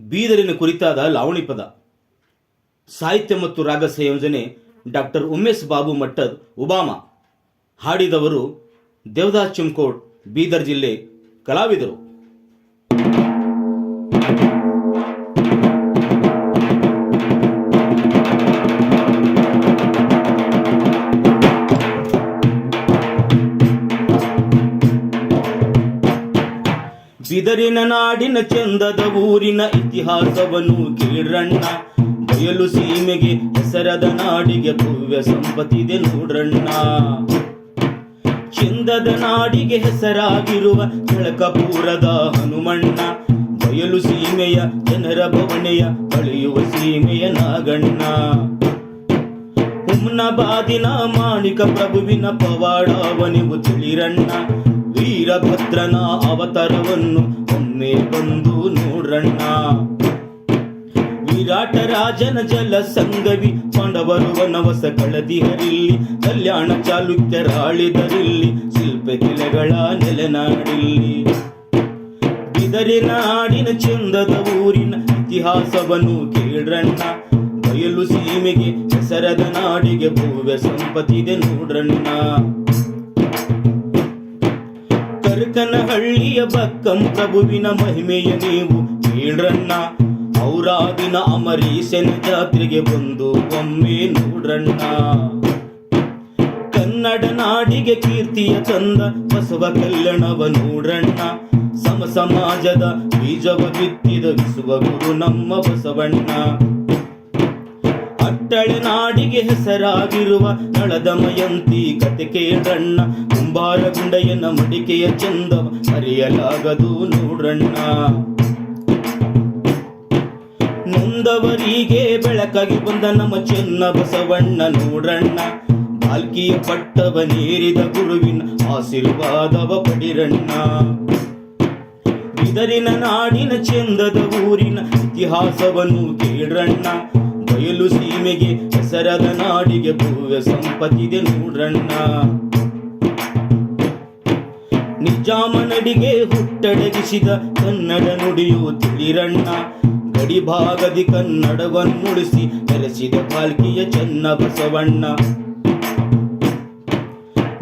ಬೀದರಿನ ಕುರಿತಾದ ಲಾವಣಿ ಪದ. ಸಾಹಿತ್ಯ ಮತ್ತು ರಾಗ ಸಂಯೋಜನೆ ಡಾಕ್ಟರ್ ಉಮೇಶ್ ಬಾಬು ಮಟ್ಟದ್ ಉಬಾಮ. ಹಾಡಿದವರು ದೇವದಾಸ್ ಚಿಮ್ಕೋಟ್ ಬೀದರ್ ಜಿಲ್ಲೆ ಕಲಾವಿದರು. ಬಿದರಿನ ನಾಡಿನ ಚಂದದ ಊರಿನ ಇತಿಹಾಸವನ್ನು ಕೇಳ್ರಣ್ಣ. ಬಯಲು ಸೀಮೆಗೆ ಹೆಸರದ ನಾಡಿಗೆ ಭವ್ಯ ಸಂಪತ್ತಿದೆ ನೋಡ್ರಣ್ಣ. ಚಂದದ ನಾಡಿಗೆ ಹೆಸರಾಗಿರುವ ಕಳಕಪೂರದ ಹನುಮಣ್ಣ. ಬಯಲು ಸೀಮೆಯ ಜನರ ಬವಣೆಯ ಕಳೆಯುವ ಸೀಮೆಯ ನಾಗಣ್ಣ. ಹುಮ್ನಬಾದಿನ ಮಾಣಿಕ ಪ್ರಭುವಿನ ಪವಾಡವನಿವು ತಿಳಿರಣ್ಣ. ವೀರಭದ್ರನ ಅವತಾರವನ್ನು ಒಮ್ಮೆ ಬಂದು ನೋಡ್ರಣ್ಣ. ವಿರಾಟ ರಾಜನ ಜಲ ಸಂಗವಿ ಪಾಂಡವರು ವನವಸ ಕಳದಿ ಹರಿಲಿ, ಕಲ್ಯಾಣ ಚಾಲುಕ್ಯರಾಳಿದರಿಲ್ಲಿ ಶಿಲ್ಪ ಕಿಲೆಗಳ ನೆಲೆನಾಡಿಲ್ಲಿ ಬಿದರಿ ನಾಡಿನ ಚಂದದ ಊರಿನ ಇತಿಹಾಸವನ್ನು ಕೇಳ್ರಣ್ಣ. ಬಯಲು ಸೀಮೆಗೆ ಹೆಸರದ ನಾಡಿಗೆ ಭೂವ್ಯ ಸಂಪತ್ತಿದೆ ನೋಡ್ರಣ್ಣ. ಕರ್ಕನಹಳ್ಳಿಯ ಬಕ್ಕಂ ಪ್ರಭುವಿನ ಮಹಿಮೆಯ ನೀವು ಕೇಳ್ರಣ್ಣ. ಔರಾದಿನ ಅಮರೀಶನ ಜಾತ್ರೆಗೆ ಬಂದು ಒಮ್ಮೆ ನೋಡ್ರಣ್ಣ. ಕನ್ನಡ ನಾಡಿಗೆ ಕೀರ್ತಿಯ ಚಂದ ಬಸವ ಕಲ್ಯಾಣವ ನೋಡ್ರಣ್ಣ. ಸಮ ಸಮಾಜದ ಬೀಜವ ಬಿತ್ತಿದ ವಿಸುವ ಗುರು ನಮ್ಮ ಬಸವಣ್ಣ. ಅಟ್ಟಳೆ ನಾಡಿಗೆ ಹೆಸರಾಗಿರುವ ನಳದ ಮಯಂತಿ ಕತೆ ಕೇಳಣ್ಣ ಕುಂಬಾರ ಗುಂಡಯ್ಯನ ಮಡಿಕೆಯ ಚಂದವ ಅರಿಯಲಾಗದು ನೋಡ್ರಣ್ಣ. ನೊಂದವರಿಗೆ ಬೆಳಕಾಗಿ ಬಂದ ನಮ್ಮ ಚೆನ್ನ ಬಸವಣ್ಣ ನೋಡ್ರಣ್ಣ. ಬಾಲ್ಕಿಯ ಪಟ್ಟವ ನೀರಿದ ಗುರುವಿನ ಆಶೀರ್ವಾದವ ಪಡಿರಣ್ಣ. ಬಿದರಿನ ನಾಡಿನ ಚಂದದ ಊರಿನ ಇತಿಹಾಸವನ್ನು ಕೇಳ್ರಣ್ಣ. ಬಯಲು ಸೀಮೆಗೆ ಹೆಸರದ ನಾಡಿಗೆ ಭವ್ಯ ಸಂಪತ್ತಿದೆ ನೋಡ್ರಣ್ಣ ನಿಜಾಮನಡಿಗೆ ಹುಟ್ಟಡಗಿಸಿದ ಕನ್ನಡ ನುಡಿಯು ತಿಳಿರಣ್ಣ. ಗಡಿ ಭಾಗದಿ ಕನ್ನಡವನ್ನುಳಿಸಿ ನೆಲೆಸಿದ ಪಾಲ್ಕಿಯ ಚೆನ್ನ ಬಸವಣ್ಣ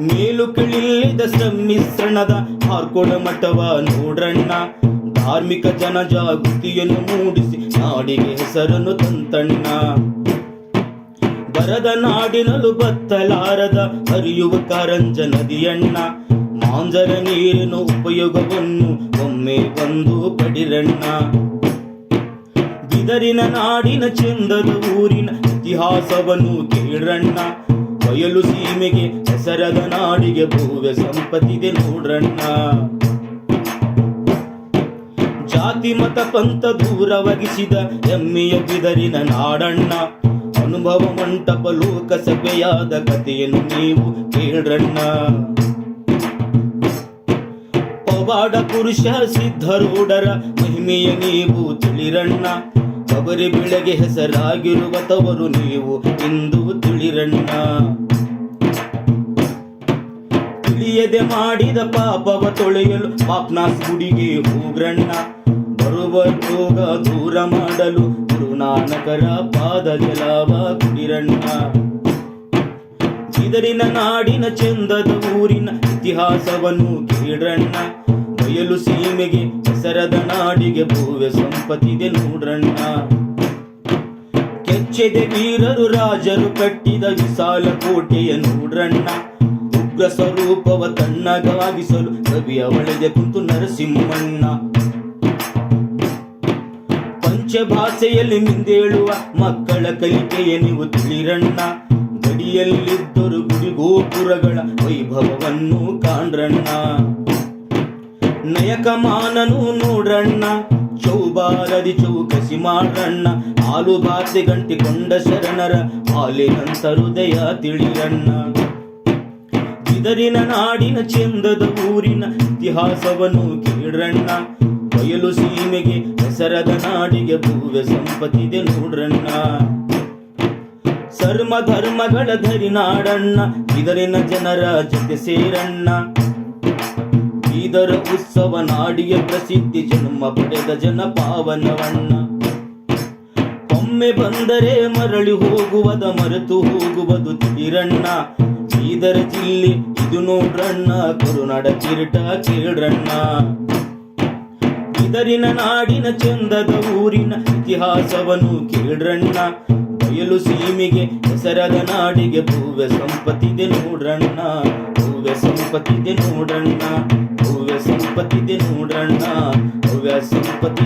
ಮೇಲು ಕಿಳಿಲ್ಲದ ಸಮ್ಮಿಶ್ರಣದ ಹಾರ್ಕೊಡ ಮಠವ ನೋಡ್ರಣ್ಣ ಧಾರ್ಮಿಕ ಜನ ಜಾಗೃತಿಯನ್ನು ಮೂಡಿಸಿ ನಾಡಿಗೆ ಹೆಸರನ್ನು ತಂತಣ್ಣ ಬರದ ನಾಡಿನಲು ಬತ್ತಲಾರದ ಹರಿಯುವ ಕಾರಂಜ ನದಿಯಣ್ಣ. ಮಾಂಜರ ನೀರಿನ ಉಪಯೋಗವನ್ನು ಒಮ್ಮೆ ಬಂದು ಪಡಿರಣ್ಣ. ಬಿದರಿನ ನಾಡಿನ ಚಂದದ ಊರಿನ ಇತಿಹಾಸವನ್ನು ಕೇಳ್ರಣ್ಣ ಬಯಲು ಸೀಮೆಗೆ ಹೆಸರದ ನಾಡಿಗೆ ಭೂವ್ಯ ಸಂಪತ್ತಿದೆ ನೋಡ್ರಣ್ಣ ಜಾತಿ ಮತ ಪಂಥ ದೂರವಗಿಸಿದ ಹೆಮ್ಮೆಯ ಬಿದರಿನ ನಾಡಣ್ಣ. ಅನುಭವ ಮಂಟಪ ಲೋಕಸಭೆಯಾದ ಕಥೆಯನ್ನು ನೀವು ಕೇಳ್ರಣ್ಣ. ಪವಾಡ ಪುರುಷ ಸಿದ್ಧರೂಢರ ಮಹಿಮೆಯ ನೀವು ತಿಳಿರಣ್ಣ. ಕಬರಿ ಬೆಳೆಗೆ ಹೆಸರಾಗಿರುವ ತವರು ನೀವು ಇಂದು ತಿಳಿರಣ್ಣ. ತಿಳಿಯದೆ ಮಾಡಿದ ಪಾಪವ ತೊಳೆಯಲು ಪಾಪ್ನಾಸ್ ಗುಡಿಗೆ ಹೋಗ್ರಣ್ಣ. ರೋಗ ದೂರ ಮಾಡಲು ಗುರುನಾನಕರ ಜಲಾವ ಕುಡಿರಣ್ಣ. ಚಿದರಿನ ನಾಡಿನ ಚಂದದ ಊರಿನ ಇತಿಹಾಸವನ್ನು ಕೇಳ್ರಣ್ಣ. ಬಯಲು ಸೀಮೆಗೆ ಹೆಸರದ ನಾಡಿಗೆ ಭೂವ್ಯ ಸಂಪತ್ತಿದೆ ನೋಡ್ರಣ್ಣ. ಕೆಚ್ಚೆದೆ ವೀರರು, ರಾಜರು ಕಟ್ಟಿದ ವಿಶಾಲ ಕೋಟೆಯ ನೋಡ್ರಣ್ಣ. ಉಗ್ರ ಸ್ವರೂಪವ ತಣ್ಣಗಾಗಿಸಲು ಕವಿಯ ಒಳಗೆ ಕುಂತು ನರಸಿಂಹಣ್ಣ. ಪಂಚಭಾಷೆಯಲ್ಲಿ ನಿಂದೇಳುವ ಮಕ್ಕಳ ಕಲಿಕೆಯ ನೀವು ತಿಳಿರಣ್ಣ. ಗಡಿಯಲ್ಲಿದ್ದರು ಗುಡಿ ಗೋಪುರಗಳ ವೈಭವವನ್ನು ಕಾಣ್ರಣ್ಣ. ನಯಕಮಾನನು ನೋಡ್ರಣ್ಣ ಚೌಬಾರದಿ ಚೌಕಸಿ ಮಾಡ್ರಣ್ಣ. ಹಾಲು ಬಾಸೆ ಗಂಟಿಕೊಂಡ ಶರಣರ ಹಾಲಿನಂತ ಹೃದಯ ತಿಳಿರಣ್ಣ ಇದರಿನ ನಾಡಿನ ಚಂದದ ಊರಿನ ಇತಿಹಾಸವನ್ನು ಕೇಳ್ರಣ್ಣ. ಬಯಲು ಸೀಮೆಗೆ ಹೆಸರದ ನಾಡಿಗೆ ಭೂವೆ ಸಂಪತ್ತಿದೆ ನೋಡ್ರಣ್ಣ ಸರ್ಮ ಧರ್ಮಗಳ ಧರಿ ನಾಡಣ್ಣ, ಇದರಿನ ಜನರ ಜೊತೆ ಸೇರಣ್ಣ. ಇದರ ಉತ್ಸವ ನಾಡಿಯ ಪ್ರಸಿದ್ಧಿ ಜನ್ಮ ಪಡೆದ ಜನ ಪಾವನವಣ್ಣ ಒಮ್ಮೆ ಬಂದರೆ ಮರಳಿ ಹೋಗುವದ ಮರೆತು ಹೋಗುವುದು ತೀರಣ್ಣ. ಬೀದರ್ ಜಿಲ್ಲೆ ಇದು ನೋಡ್ರಣ್ಣ, ಕರುನಾಡ ಕಿರೀಟ ಕೇಳ್ರಣ್ಣ. ಇದರಿನ ನಾಡಿನ ಚಂದದ ಊರಿನ ಇತಿಹಾಸವನ್ನು ಕೇಳ್ರಣ್ಣ. ಬಯಲು ಸೀಮೆಗೆ ಹೆಸರದ ನಾಡಿಗೆ ಭೂವ್ಯ ಸಂಪತ್ತಿದೆ ನೋಡ್ರಣ್ಣ. ಭೂವ್ಯ ಸಂಪತ್ತಿದೆ ನೋಡ್ರಣ್ಣ. ಭೂವ್ಯ ಸಂಪತ್ತಿದೆ ನೋಡ್ರಣ್ಣ. ಭವ್ಯ ಸಂಪತ್ತಿ